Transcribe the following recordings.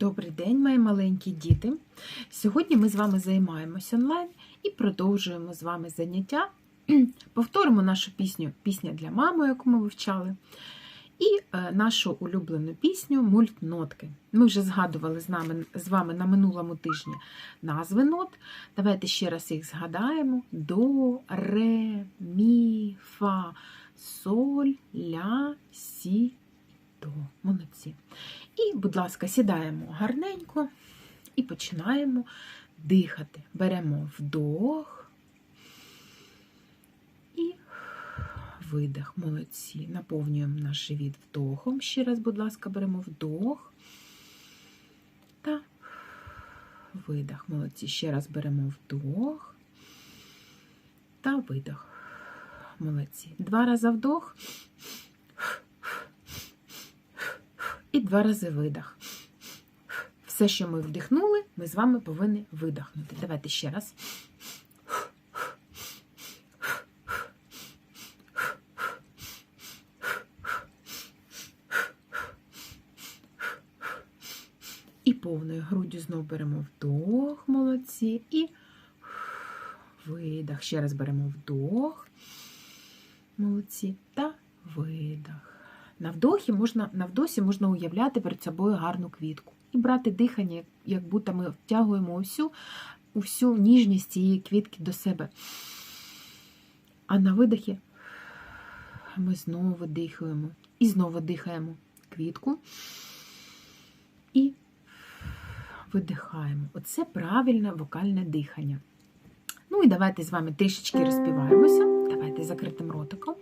Добрий день, мої маленькі діти. Сьогодні ми з вами займаємось онлайн і продовжуємо з вами заняття. Повторимо нашу пісню Пісня для мами, яку ми вивчали, і е, нашу улюблену пісню Мультнотки. Ми вже згадували з, нами, з вами на минулому тижні назви нот. Давайте ще раз їх згадаємо: До, ре, мі, фа, соль, ля, сі, до. Молодці. І, будь ласка, сідаємо гарненько і починаємо дихати. Беремо вдох і видих. Молодці. Наповнюємо наш живіт вдохом. Ще раз, будь ласка, беремо вдох та видих. Молодці. Ще раз беремо вдох та видих. Молодці. Два рази вдох. І два рази видих. Все, що ми вдихнули, ми з вами повинні видихнути. Давайте ще раз. І повною груддю знову беремо вдох, молодці, і видих. Ще раз беремо вдох, молодці, та видих. На вдохі можна, на вдосі можна уявляти перед собою гарну квітку і брати дихання, як будто ми втягуємо усю, усю ніжність цієї квітки до себе. А на видихі ми знову дихаємо і знову дихаємо квітку і видихаємо. Оце правильне вокальне дихання. Ну і давайте з вами трішечки розпіваємося. Давайте закритим ротиком.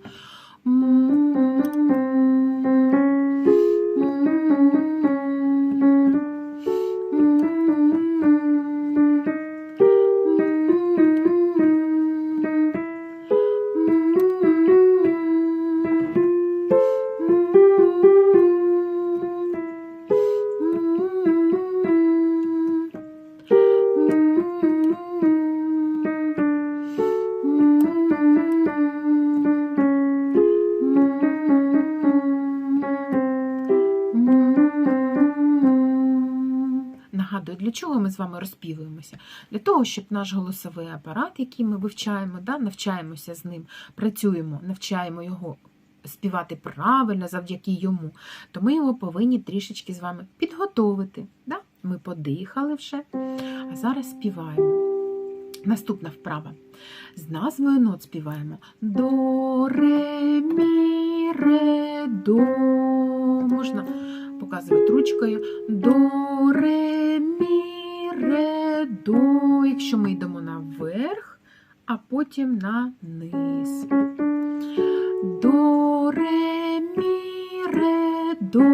Чого ми з вами розпівуємося? Для того, щоб наш голосовий апарат, який ми вивчаємо, да, навчаємося з ним, працюємо, навчаємо його співати правильно завдяки йому, то ми його повинні трішечки з вами підготовити. Да? Ми подихали вже, а зараз співаємо. Наступна вправа. З назвою нот співаємо до, ре, мі, ре, до. Можна показувати ручкою до, ре, до. Якщо ми йдемо наверх, а потім на низ. До, ре, мі, ре, до.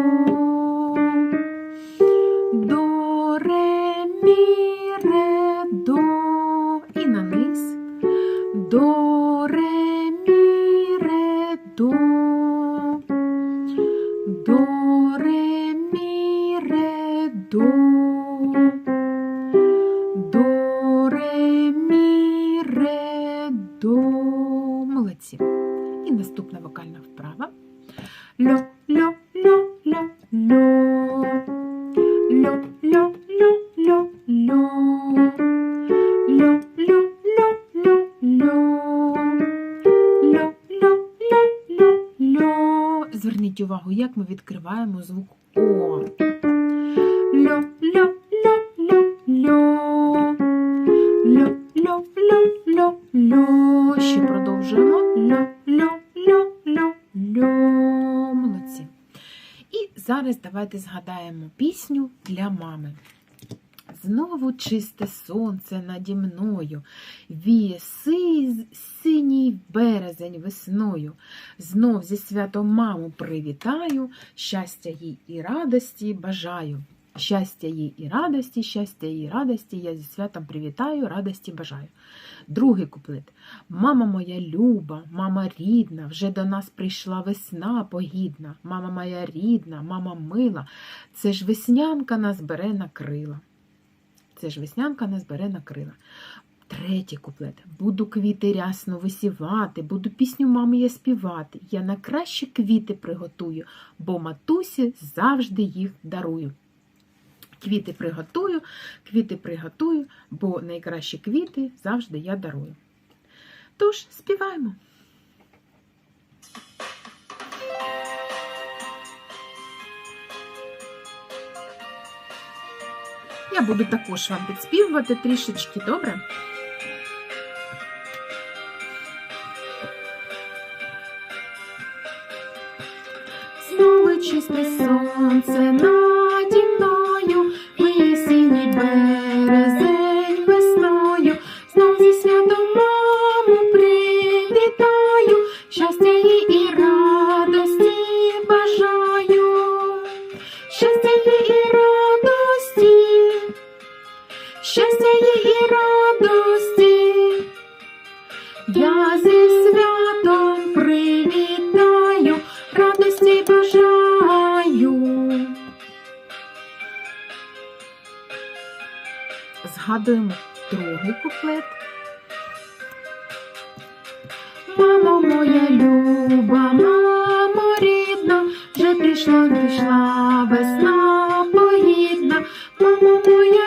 До, ре, мі, ре, до. І на низ. До, ре, мі, ре, до. No. Давайте згадаємо пісню для мами. Знову чисте сонце наді мною, віє си- синій березень весною. Знов зі святом маму привітаю, щастя їй і радості бажаю. Щастя їй і радості, щастя їй і радості, я зі святом привітаю, радості бажаю. Другий куплет. Мама моя люба, мама рідна, вже до нас прийшла весна погідна. Мама моя рідна, мама мила, це ж веснянка нас бере на крила. Це ж веснянка нас бере на крила. Третій куплет. Буду квіти рясно висівати, буду пісню мамі я співати. Я на кращі квіти приготую, бо матусі завжди їх дарую. Квіти приготую, квіти приготую, бо найкращі квіти завжди я дарую. Тож, співаємо. Я буду також вам підспівувати трішечки, добре? Знову чисте сонце Згадуємо другий куплет. Мамо моя люба, мамо рідна, вже прийшла, прийшла весна поїдна. Мамо моя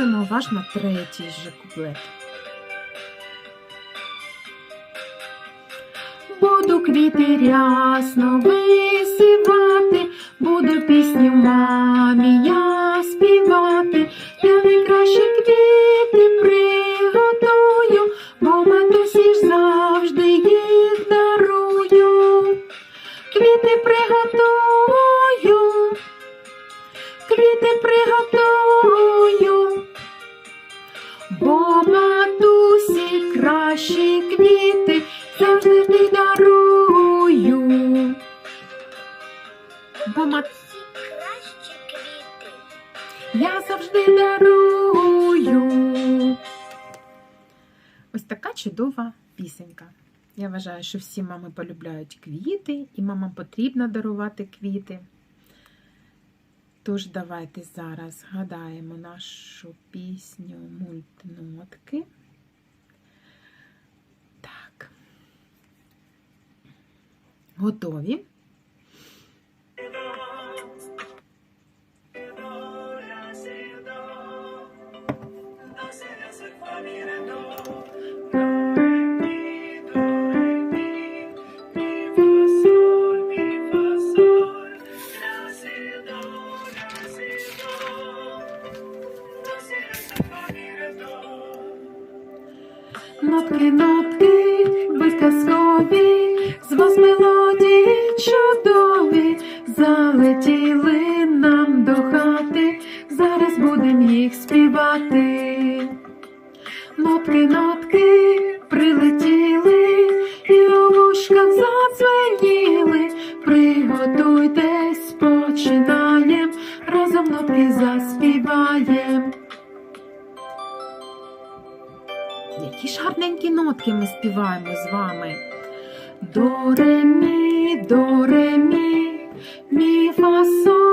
І ваш на третій же куплет. Буду квіти рясно висівати, буду пісню мамі я кращі квіти завжди дарую. Бо мат... Я завжди дарую. Ось така чудова пісенька. Я вважаю, що всі мами полюбляють квіти, і мамам потрібно дарувати квіти. Тож давайте зараз згадаємо нашу пісню мультнотки. Готові? Залетіли нам до хати, зараз будем їх співати. Нотки, нотки прилетіли, і у вушках задзвеніли. Приготуйтесь, починаєм, разом нотки заспіваєм. Які ж гарненькі нотки ми співаємо з вами. До ре мі, до ре мі, мі фа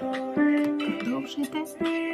Продовжуйте.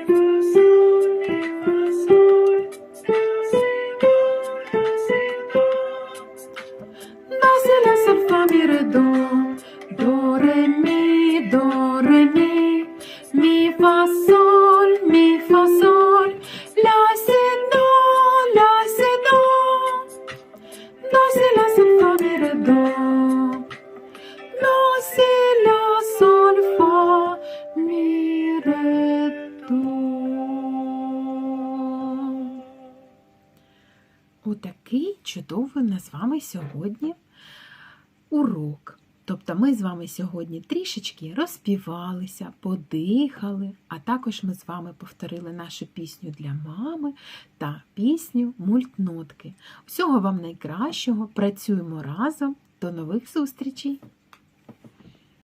Нас з вами сьогодні урок. Тобто ми з вами сьогодні трішечки розпівалися, подихали, а також ми з вами повторили нашу пісню для мами та пісню мультнотки. Всього вам найкращого, працюємо разом. До нових зустрічей!